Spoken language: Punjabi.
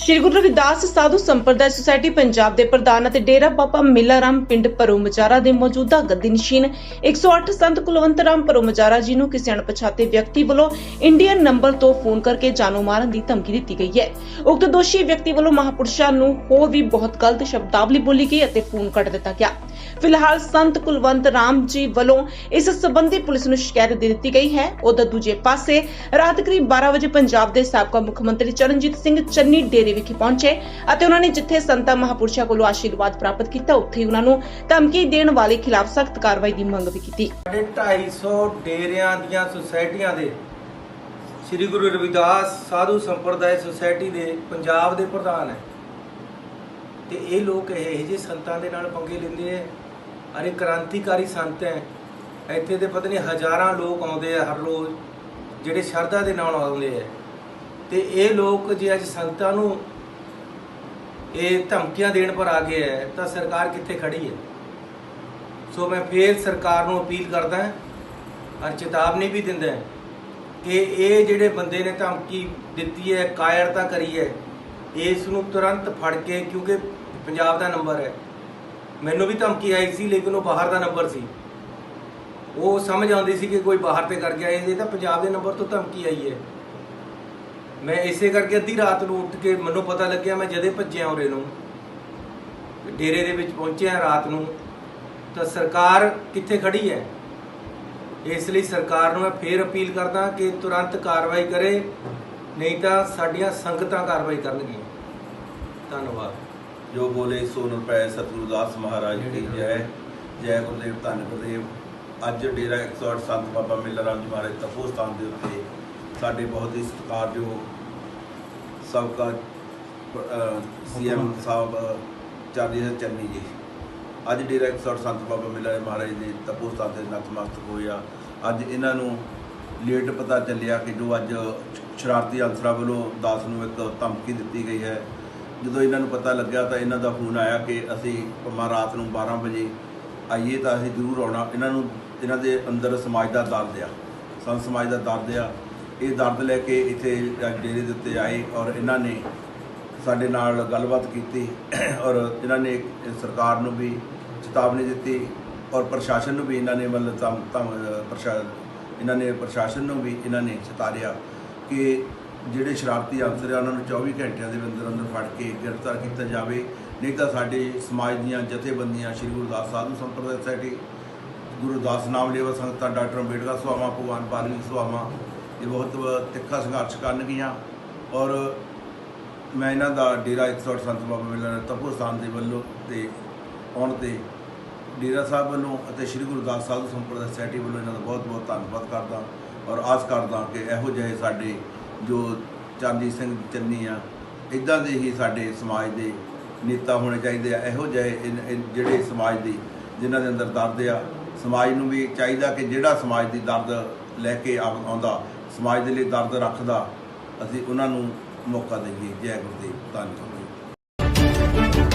ਸ਼੍ਰੀ ਗੁਰੂ ਰਵਿਦਾਸ ਸਾਧੂ ਸੰਪਰਦਾਇ ਸੁਸਾਇਟੀ ਪੰਜਾਬ ਦੇ ਪ੍ਰਧਾਨ ਅਤੇ ਡੇਰਾ ਬਾਬਾ ਮਿਲਾਰਾਮ ਪਿੰਡ ਪਰੋਮਚਾਰਾ ਦੇ ਮੌਜੂਦਾ ਗੱਦੀ ਨਸ਼ੀਨ 108 ਸੰਤ ਕੁਲਵੰਤ ਰਾਮ ਪਰੋਮਚਾਰਾ ਜੀ ਨੂੰ ਕਿਸੇ ਅਣਪਛਾਤੇ ਵਿਅਕਤੀ ਵੱਲੋਂ ਇੰਡੀਅਨ ਨੰਬਰ ਤੋਂ ਫੋਨ ਕਰਕੇ ਜਾਨੋਂ ਮਾਰਨ ਦੀ ਧਮਕੀ ਦਿੱਤੀ ਗਈ ਹੈ। ਉਕਤ ਦੋਸ਼ੀ ਵਿਅਕਤੀ ਵੱਲੋਂ ਮਹਾਪੁਰਸ਼ਾਂ ਨੂੰ ਹੋਰ ਵੀ ਬਹੁਤ ਗਲਤ ਸ਼ਬਦਾਵਲੀ ਬੋਲੀ ਗਈ ਅਤੇ ਫੋਨ ਕੱਟ ਦਿੱਤਾ ਗਿਆ। ਫਿਲਹਾਲ ਸੰਤ ਕੁਲਵੰਤ ਰਾਮ ਜੀ ਵੱਲੋਂ ਇਸ ਸੰਬੰਧੀ ਪੁਲਿਸ ਨੂੰ ਸ਼ਿਕਾਇਤ ਦੇ ਦਿੱਤੀ ਗਈ ਹੈ। ਉਧਰ ਦੂਜੇ ਪਾਸੇ ਰਾਤ ਕਰੀਬ 12 ਵਜੇ ਪੰਜਾਬ ਦੇ ਸਾਬਕਾ ਮੁੱਖ ਮੰਤਰੀ ਚਰਨਜੀਤ ਸਿੰਘ ਚੰਨੀ ਡੇਰੇ ਵਿਖੇ ਪਹੁੰਚੇ ਅਤੇ ਉਹਨਾਂ ਨੇ ਜਿੱਥੇ ਸੰਤਾਂ ਮਹਾਪੁਰਸ਼ਾਂ ਕੋਲੋਂ ਆਸ਼ੀਰਵਾਦ ਪ੍ਰਾਪਤ ਕੀਤਾ, ਉੱਥੇ ਉਹਨਾਂ ਨੂੰ ਧਮਕੀ ਦੇਣ ਵਾਲੇ ਖਿਲਾਫ ਸਖਤ ਕਾਰਵਾਈ ਦੀ ਮੰਗ ਵੀ ਕੀਤੀ। ਸਾਡੇ 250 ਡੇਰਿਆਂ ਦੀਆਂ ਸੁਸਾਇਟੀਆਂ ਦੇ ਸ੍ਰੀ ਗੁਰੂ ਰਵਿਦਾਸ ਸਾਧੂ ਸੰਪਰਦਾਇ ਸੁਸਾਇਟੀ ਦੇ ਪੰਜਾਬ ਦੇ ਪ੍ਰਧਾਨ ਹੈ। ਤੇ ਇਹ ਲੋਕ ਇਹ ਜਿਹੇ ਸੰਤਾਂ ਦੇ ਨਾਲ ਪੰਗੇ ਲੈਂਦੇ ਆ। ਅਰੇ ਕ੍ਰਾਂਤੀਕਾਰੀ ਸੰਤ ਹੈ। ਇੱਥੇ ਤੇ ਪਤਾ ਨਹੀਂ ਹਜ਼ਾਰਾਂ ਲੋਕ ਆਉਂਦੇ ਆ ਹਰ ਰੋਜ਼, ਜਿਹੜੇ ਸ਼ਰਧਾ ਦੇ ਨਾਲ ਆਉਂਦੇ ਆ। ਤੇ ਇਹ ਲੋਕ ਜੇ ਅੱਜ ਸੰਗਤਾਂ ਨੂੰ ਇਹ ਧਮਕੀਆਂ ਦੇਣ ਪਰ ਆ ਗਏ ਹੈ, ਤਾਂ ਸਰਕਾਰ ਕਿੱਥੇ ਖੜੀ ਹੈ? ਸੋ ਮੈਂ ਫੇਰ ਸਰਕਾਰ ਨੂੰ ਅਪੀਲ ਕਰਦਾ ਹਾਂ, ਔਰ ਚੇਤਾਵਨੀ ਵੀ ਦਿੰਦਾ ਕਿ ਇਹ ਜਿਹੜੇ ਬੰਦੇ ਨੇ ਧਮਕੀ ਦਿੱਤੀ ਹੈ ਕਾਇਰਤਾ ਕਰੀ ਹੈ, ਇਸ ਨੂੰ ਤੁਰੰਤ ਫੜ ਕੇ, ਕਿਉਂਕਿ ਪੰਜਾਬ ਦਾ ਨੰਬਰ ਹੈ। ਮੈਨੂੰ ਵੀ ਧਮਕੀ ਆਈ ਸੀ, ਲੇਕਿਨ ਉਹ ਬਾਹਰ ਦਾ ਨੰਬਰ ਸੀ। ਉਹ ਸਮਝ ਆਉਂਦੀ ਸੀ ਕਿ ਕੋਈ ਬਾਹਰ ਤੇ ਕਰ ਗਿਆ, ਇਹ ਤਾਂ ਪੰਜਾਬ ਦੇ ਨੰਬਰ ਤੋਂ ਧਮਕੀ ਆਈ ਹੈ। ਮੈਂ ਇਸੇ ਕਰਕੇ ਅੱਧੀ ਰਾਤ ਨੂੰ ਉੱਠ ਕੇ ਮੈਨੂੰ ਪਤਾ ਲੱਗਿਆ ਮੈਂ ਜਦੇ ਭੱਜਿਆ ਉਰੇ ਨੂੰ। ਡੇਰੇ ਦੇ ਵਿੱਚ ਪਹੁੰਚਿਆ ਰਾਤ ਨੂੰ। ਤਾਂ ਸਰਕਾਰ ਕਿੱਥੇ ਖੜੀ ਹੈ? ਇਸ ਲਈ ਸਰਕਾਰ ਨੂੰ ਮੈਂ ਫੇਰ ਅਪੀਲ ਕਰਦਾ ਕਿ ਤੁਰੰਤ ਕਾਰਵਾਈ ਕਰੇ, ਨਹੀਂ ਤਾਂ ਸਾਡੀਆਂ ਸੰਗਤਾਂ ਕਾਰਵਾਈ ਕਰਨਗੀਆਂ। ਧੰਨਵਾਦ। ਜੋ ਬੋਲੇ ਸੋ ਨਿਰਭੈ ਸਤਿਗੁਰੂ ਦਾਸ ਮਹਾਰਾਜ ਕੀ ਜੈ। ਜੈ ਗੁਰਦੇਵ ਧੰਨ ਗੁਰਦੇਵ। ਅੱਜ ਡੇਰਾ 108 ਸੰਤ ਬਾਬਾ ਮੇਲਾ ਰਾਮ ਜੀ ਮਹਾਰਾਜ ਤਪੋ ਸਥਾਨ ਦੇ ਉੱਤੇ ਸਾਡੇ ਬਹੁਤ ਹੀ ਸਤਿਕਾਰਯੋਗ ਸਬਕਾ ਸੀਐਮ ਸਾਹਿਬ ਚਾਰੀ ਸਿੰਘ ਚੰਨੀ ਜੀ। ਅੱਜ ਡੇਰਾ 108 ਸੰਤ ਬਾਬਾ ਮੇਲਾ ਮਹਾਰਾਜ ਦੇ ਤਪੋ ਸਥਾਨ ਤੇ ਨਤਮਸਤਕ ਹੋਇਆ ਅੱਜ ਇਹਨਾਂ ਨੂੰ ਲੇਟ ਪਤਾ ਚੱਲਿਆ ਕਿ ਜੋ ਅੱਜ ਸ਼ਰਾਰਤੀ ਅਨਸਰਾਂ ਵੱਲੋਂ ਦਾਸ ਨੂੰ ਇੱਕ ਧਮਕੀ ਦਿੱਤੀ ਗਈ ਹੈ। ਜਦੋਂ ਇਹਨਾਂ ਨੂੰ ਪਤਾ ਲੱਗਿਆ ਤਾਂ ਇਹਨਾਂ ਦਾ ਫੋਨ ਆਇਆ ਕਿ ਅਸੀਂ ਭਾਵੇਂ ਰਾਤ ਨੂੰ 12 ਵਜੇ ਆਈਏ ਤਾਂ ਅਸੀਂ ਜ਼ਰੂਰ ਆਉਣਾ। ਇਹਨਾਂ ਨੂੰ ਇਹਨਾਂ ਦੇ ਅੰਦਰ ਸਮਾਜ ਦਾ ਦਰਦ ਆ। ਸੰਤ ਸਮਾਜ ਦਾ ਦਰਦ ਆ। ਇਹ ਦਰਦ ਲੈ ਕੇ ਇੱਥੇ ਡੇਰੇ ਦੇ ਉੱਤੇ ਆਏ ਔਰ ਇਹਨਾਂ ਨੇ ਸਾਡੇ ਨਾਲ ਗੱਲਬਾਤ ਕੀਤੀ ਔਰ ਇਹਨਾਂ ਨੇ ਸਰਕਾਰ ਨੂੰ ਵੀ ਚੇਤਾਵਨੀ ਦਿੱਤੀ ਔਰ ਪ੍ਰਸ਼ਾਸਨ ਨੂੰ ਵੀ ਇਹਨਾਂ ਨੇ ਮਤਲਬ ਧਮ ਧਮ ਪ੍ਰਸ਼ਾ, ਇਹਨਾਂ ਨੇ ਪ੍ਰਸ਼ਾਸਨ ਨੂੰ ਵੀ ਇਹਨਾਂ ਨੇ ਚੇਤਾਰਿਆ ਕਿ ਜਿਹੜੇ ਸ਼ਰਾਰਤੀ ਅਨਸਰ ਆ, ਉਹਨਾਂ ਨੂੰ 24 ਘੰਟਿਆਂ ਦੇ ਅੰਦਰ ਅੰਦਰ ਫੜ ਕੇ ਗ੍ਰਿਫਤਾਰ ਕੀਤਾ ਜਾਵੇ। ਨਹੀਂ ਤਾਂ ਸਾਡੇ ਸਮਾਜ ਦੀਆਂ ਜਥੇਬੰਦੀਆਂ ਸ਼੍ਰੀ ਗੁਰਦਾਸ ਸਾਧੂ ਸੰਪਰਦਾਇ ਸੋਸਾਇਟੀ ਗੁਰਦਾਸ ਨਾਮ ਲੇਵਾ ਸੰਗਤਾਂ ਡਾਕਟਰ ਅੰਬੇਡਕਰ ਸੁਆਮਾ ਭਗਵਾਨ ਪਾਲਵੀ ਸੁਆਮਾ ਇਹ ਬਹੁਤ ਤਿੱਖਾ ਸੰਘਰਸ਼ ਕਰਨਗੀਆਂ ਔਰ ਮੈਂ ਇਹਨਾਂ ਦਾ ਡੇਰਾ 108 ਸੰਤ ਬਾਬਾ ਮੇਲਾ ਤਪੋ ਸਥਾਨ ਦੇ ਵੱਲੋਂ ਤੇ ਆਉਣ ਤੇ ਡੇਰਾ ਸਾਹਿਬ ਵੱਲੋਂ ਅਤੇ ਸ਼੍ਰੀ ਗੁਰਦਾਸ ਸਾਧੂ ਸੰਪਰਦਾ ਸੋਸਾਇਟੀ ਵੱਲੋਂ ਇਹਨਾਂ ਦਾ ਬਹੁਤ ਬਹੁਤ ਧੰਨਵਾਦ ਕਰਦਾ ਔਰ ਆਸ ਕਰਦਾ ਕਿ ਇਹੋ ਜਿਹੇ ਸਾਡੇ ਜੋ ਚਾਂਦੀ ਸਿੰਘ ਚੰਨੀ ਆ, ਇਦਾਂ ਦੇ ਹੀ ਸਾਡੇ ਸਮਾਜ ਦੇ ਨੇਤਾ ਹੋਣੇ ਚਾਹੀਦੇ ਆ, ਇਹੋ ਜਿਹੇ ਇਨ- ਇਨ, ਜਿਹੜੇ ਸਮਾਜ ਦੀ, ਜਿਨ੍ਹਾਂ ਦੇ ਅੰਦਰ ਦਰਦ ਆ, ਸਮਾਜ ਨੂੰ ਵੀ ਚਾਹੀਦਾ ਕਿ ਜਿਹੜਾ ਸਮਾਜ ਦੀ ਦਰਦ ਲੈ ਕੇ ਆ- ਆਉਂਦਾ ਸਮਾਜ ਦੇ ਲਈ ਦਰਦ ਰੱਖਦਾ ਅਸੀਂ ਉਹਨਾਂ ਨੂੰ ਮੌਕਾ ਦੇਈਏ। ਜੈ ਗੁਰਦੇਵ ਧੰਨਵਾਦ।